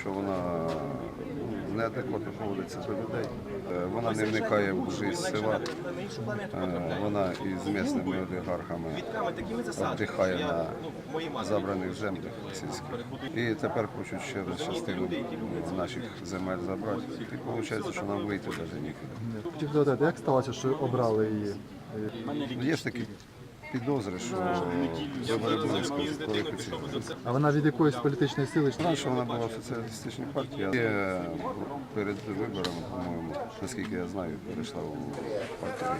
що вона ну, неадекватно поводиться до людей. Е, Вона не вникає в життя села. Е, Вона із місними олігархами віддихає на забраних землях сільських. І тепер хочуть ще раз частину наших земель забрати. І виходить, що нам вийти навіть нікуди. Хотів запитати, як сталося, що обрали її? Є ж такі підозри, що вибори були. А вона від якоїсь політичної сили? Раніше вона була в соціалістичній партії, е, перед виборами, по-моєму, наскільки я знаю, перейшла у партію.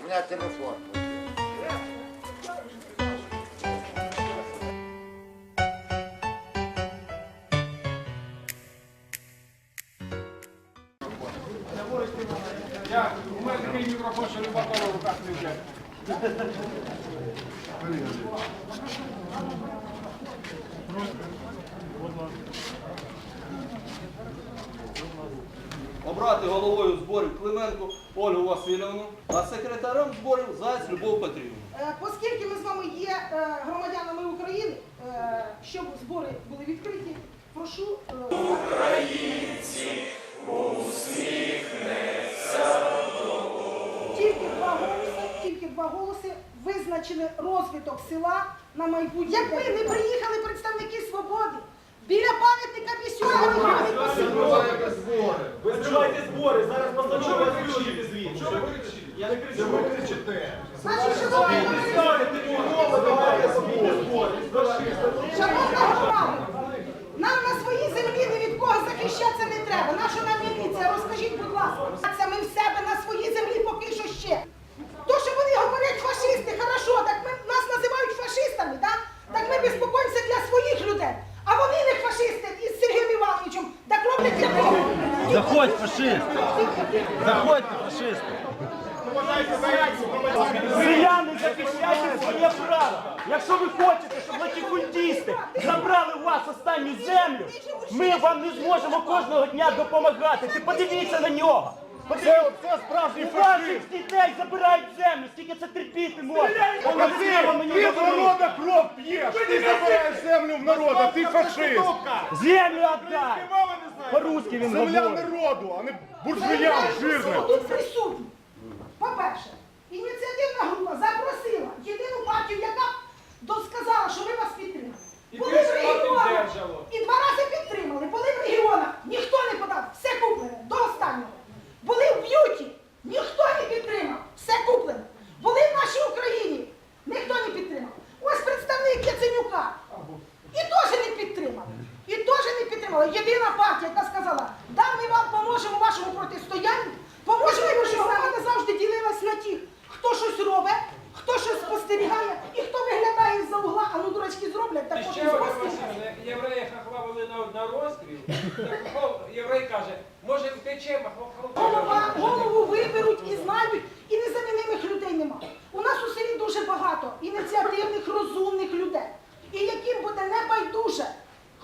У меня телефон. У мене такий мікрофон, що пора в руках не. Обрати головою зборів Клименко Ольгу Васильівну, а секретарем зборів Зайць Любов Петрівну. Е, Оскільки ми з вами є е, громадянами України, е, щоб збори були відкриті, прошу. е, Тільки два голоси, тільки два голоси визначили розвиток села на майбутнє. Якби не приїхали представники свободи біля пам'ятника Місюра, Ви збиваєте збори, зараз постанову виключити звідси. Що ви кричите? Я не кричу. ви кричите? значить, шановні Ставите збори. Шановна громада, нам на своїй землі ні від кого захищатися не треба. Наша нам міліція, розкажіть, будь ласка. Це ми в себе на своїй землі поки що ще. То, що вони говорять фашисти, хорошо, так ми, нас називають фашистами, так? Так ми безпокоїмося для своїх людей. А вони не фашисти із Сергієм Івановичем, так роблять для кого? Заходь, фашист! Заходьте, фашисти! Селяни, захищайте своє право! Якщо ви хочете, щоб латифундісти забрали у вас останню землю, ми вам не зможемо кожного дня допомагати. Ти подивіться на нього! Це, це справжній У ваших дітей забирають землю, скільки це терпіти можна. Вона зліва мені говорить. кров п'єш, ти забираєш землю в народа, ти фашист. Землю отдай! По-русски він Земля говорить. народу, а не буржуям жирним. Тут присутні. По-перше, ініціативна група запросила єдину партію, яка досказала, що ми вас підтримали. Були в регіонах і два рази підтримали. Були в регіонах, ніхто не подав, все куплене до останнього. Були в б'юті, ніхто не підтримав, все куплене. Були в нашій Україні, ніхто не підтримав. Ось представник Яценюка. І теж не підтримали. І теж не підтримали. Єдина партія, яка сказала, да, ми вам поможемо у вашому протистоянні, поможемо, тому що громада завжди ділилась на тих, хто щось робить, хто щось спостерігає і хто виглядає з-за угла, а ну дурачки зроблять, так потім Ще одне спостерігають. Василь, євреї хахлавили на, на розстріл. Так хо- Єврей каже, може втечемо, Голова, голову виберуть і знайдуть, і незамінимих людей нема. У нас у селі дуже багато ініціативних, розумних людей. І яким буде небайдуже,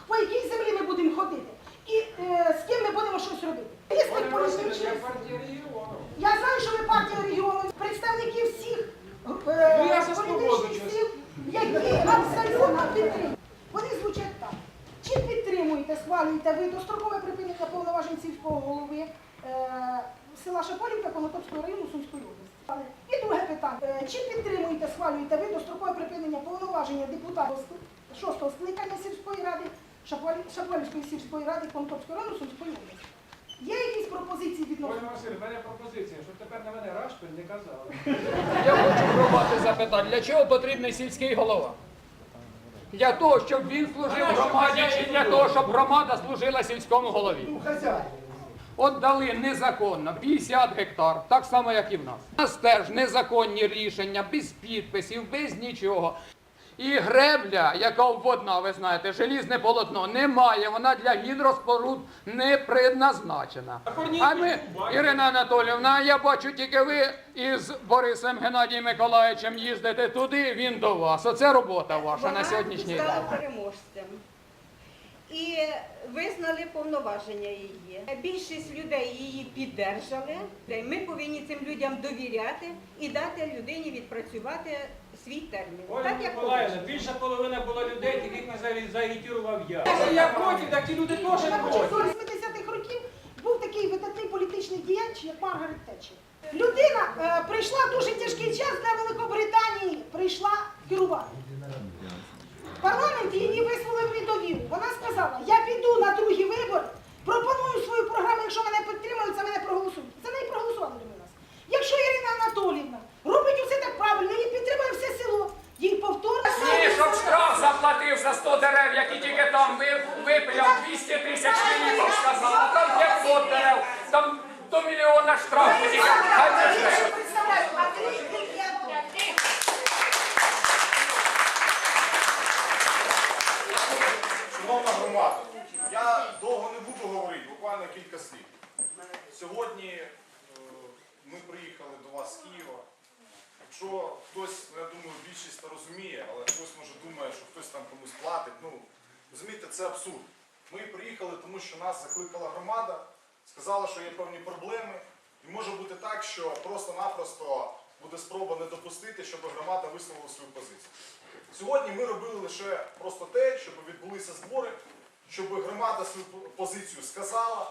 по якій землі ми будемо ходити, і е, з ким ми будемо щось робити. Різних Вони просили політичних для партії регіону. Я знаю, що ви партія регіону, представники всіх Ну, е, я за свободу політичних щось. сил, які абсолютно підтримують. Вони звучать так. Чи підтримуєте, схвалюєте ви дострокове припинення повноважень сільського голови е, села Шаполівка Конотопського району Сумської області? І друге питання. Е, Чи підтримуєте, схвалюєте ви дострокове припинення повноваження депутата шостого скликання сільської ради Шаполівської сільської ради Конотопського району Сумської області? Є якісь пропозиції відносно? Пане Василь, в мене пропозиція, щоб тепер на мене рашпиль не казали. Я хочу громади запитати, для чого потрібний сільський голова? Для того, щоб він служив громаді, чи для того, щоб громада служила сільському голові? От дали незаконно 50 гектар, так само, як і в нас. У нас теж незаконні рішення, без підписів, без нічого. І гребля, яка обводна, ви знаєте, желізне полотно, немає. Вона для гідроспоруд не предназначена. А ми, Ірина Анатоліївна, я бачу тільки ви із Борисом Геннадієм Миколаївичем їздите туди, він до вас. Оце робота ваша на сьогоднішній день. переможцем. І визнали повноваження її. Більшість людей її піддержали. Ми повинні цим людям довіряти і дати людині відпрацювати свій термін. Так як Миколаївна, більша половина була людей, яких не заагітував я. Якщо я проти, так ті люди теж проти. 80-х років був такий видатний політичний діяч, як Маргарет Тетчер. Людина е, прийшла дуже тяжкий час для Великобританії, прийшла керувати. Парламент її висловив недовіру. Вона сказала, я піду на другі вибори, пропоную свою програму, якщо мене підтримують, за мене проголосують. За неї проголосували до нас. Якщо Ірина Анатоліївна робить усе так правильно, її підтримує все село, їй повторно. Ні, щоб штраф заплатив за 100 дерев, які тільки там ви- випиляв 200 тисяч мільйонів, сказав, а там 500 дерев, там до мільйона штрафу. Хай не Шановна громада, я довго не буду говорити, буквально кілька слів. Сьогодні е, ми приїхали до вас з Києва. Якщо хтось, я думаю, більшість розуміє, але хтось може думає, що хтось там комусь платить. Ну, розумієте, це абсурд. Ми приїхали, тому що нас закликала громада, сказала, що є певні проблеми. І може бути так, що просто-напросто буде спроба не допустити, щоб громада висловила свою позицію. Сьогодні ми робили лише просто те, щоб відбулися збори, щоб громада свою позицію сказала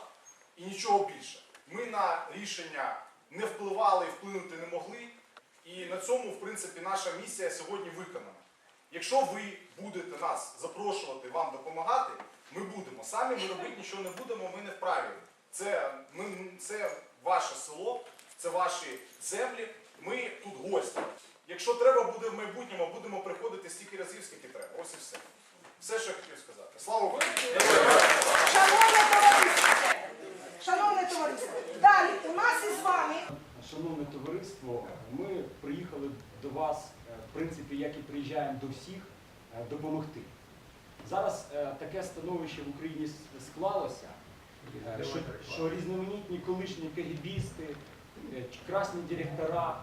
і нічого більше. Ми на рішення не впливали і вплинути не могли. І на цьому, в принципі, наша місія сьогодні виконана. Якщо ви будете нас запрошувати вам допомагати, ми будемо. Самі ми робити нічого не будемо, ми не вправі. Це, ми, це ваше село, це ваші землі. Ми тут гості. Якщо треба буде в майбутньому, будемо приходити стільки разів, скільки треба. Ось і все. Все, що я хотів сказати. Слава Україні! Шановне товариство, шановне товариство, далі у нас із вами Шановне товариство, ми приїхали до вас, принципі, як і приїжджаємо до всіх, е, допомогти. Зараз е, таке становище в Україні склалося, е, що, що різноманітні колишні кагібісти, красні директора,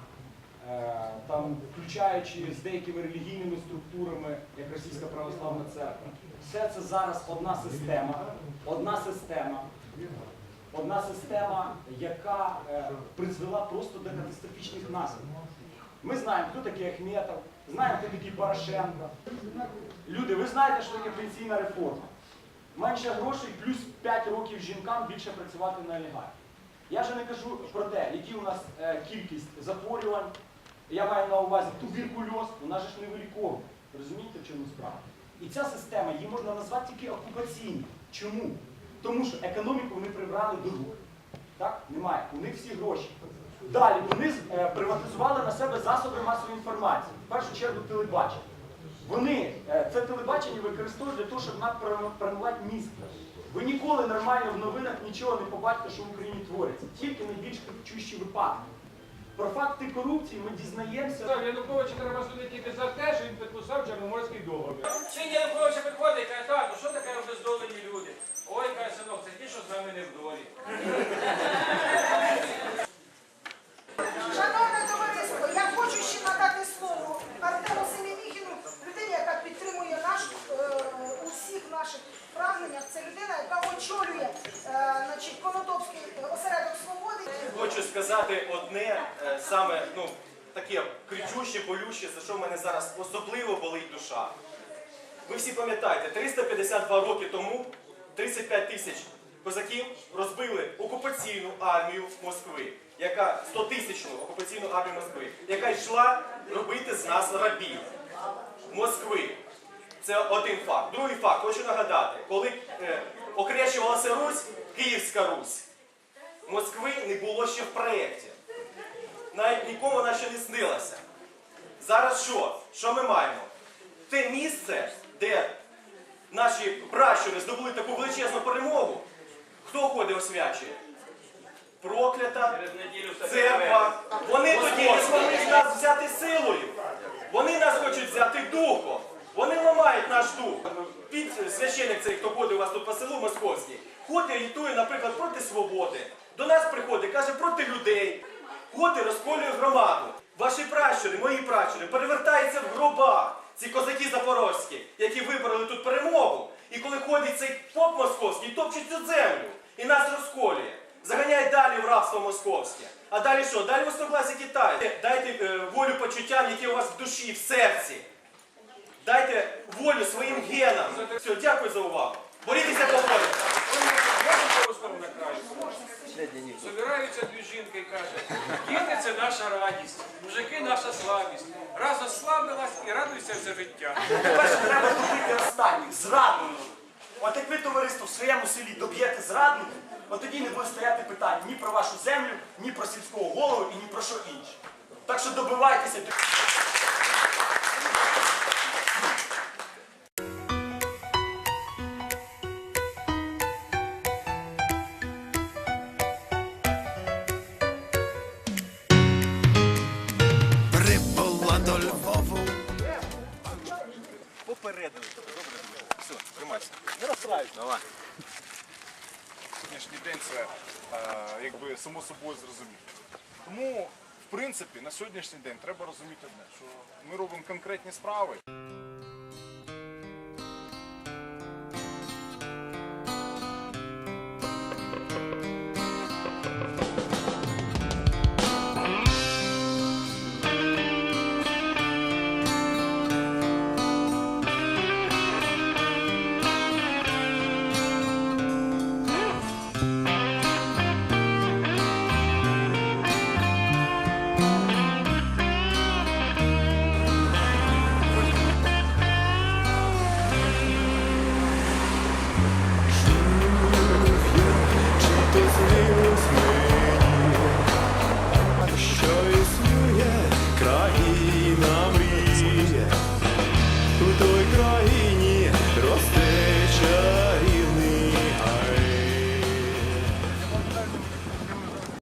там, включаючи з деякими релігійними структурами, як Російська Православна Церква, все це зараз одна система, одна система, одна система, яка призвела просто до катастрофічних наслідків. Ми знаємо, хто такий Ахметов, знаємо, хто такий Порошенко. Люди, ви знаєте, що таке пенсійна реформа. Менше грошей, плюс 5 років жінкам більше працювати на олігархів. Я вже не кажу про те, які у нас е, кількість захворювань. Я маю на увазі туберкульоз, же ж не виліковує. Розумієте, в чому справа? І ця система, її можна назвати тільки окупаційною. Чому? Тому що економіку вони прибрали до рук. Так? Немає. У них всі гроші. Далі вони е, приватизували на себе засоби масової інформації, в першу чергу телебачення. Вони е, це телебачення використовують для того, щоб напрямувати місто. Ви ніколи нормально в новинах нічого не побачите, що в Україні твориться. Тільки найбільш кричущі випадки. Про факти корупції ми дізнаємося. Януковича треба судити тільки за те, що він підписав Чорноморський договір. Чин Януковича підходить і каже, так, ну що таке обездолені люди? Ой, каже, синок, це ті, що з нами не в долі. Шановне товариство, я хочу ще надати слово Артему Семенихіну, людині, яка підтримує наш, е, усіх наших прагненнях. Це людина, яка очолює е, значить, Конотопський осередок свободи. Хочу сказати одне е, саме ну таке кричуще, болюще, за що в мене зараз особливо болить душа. Ви всі пам'ятаєте, 352 роки тому 35 тисяч козаків розбили окупаційну армію Москви, яка 100 тисячну окупаційну армію Москви, яка йшла робити з нас рабів Москви. Це один факт. Другий факт, хочу нагадати, коли е, окрещувалася Русь, Київська Русь. Москви не було ще в проєкті. Навіть нікому вона ще не снилася. Зараз що? Що ми маємо? Те місце, де наші пращури здобули таку величезну перемогу, хто ходить освячує? Проклята церква. Вони тоді змогли нас взяти силою. Вони нас хочуть взяти духом. Вони ламають наш дух. Під священик цей, хто ходить у вас тут по селу московський, ходить агітує, наприклад, проти свободи. До нас приходить, каже проти людей. Ходить, розколює громаду. Ваші пращури, мої пращури, перевертаються в гробах. Ці козаки запорозькі, які вибороли тут перемогу. І коли ходить цей поп московський, топчуть цю землю і нас розколює. Заганяє далі в рабство московське. А далі що? Далі високласі Китай. Дайте е, волю почуттям, які у вас в душі, в серці. Дайте волю своїм генам. Все, дякую за увагу. Борітеся поборете. Собираються дві жінки і кажуть, діти це наша радість, мужики наша слабість. Раз ослабилась і радуйся все життя. Перше треба добити останніх, зрадників. От як ви, товариство, в своєму селі доб'єте зрадників, от тоді не буде стояти питань ні про вашу землю, ні про сільського голову і ні про що інше. Так що добивайтеся. До Львову. Попередили. Добре, все, тримайся. Не розстраюйся. Давай. Сьогоднішній день це е, якби само собою зрозуміло. Тому, в принципі, на сьогоднішній день треба розуміти одне, що ми робимо конкретні справи.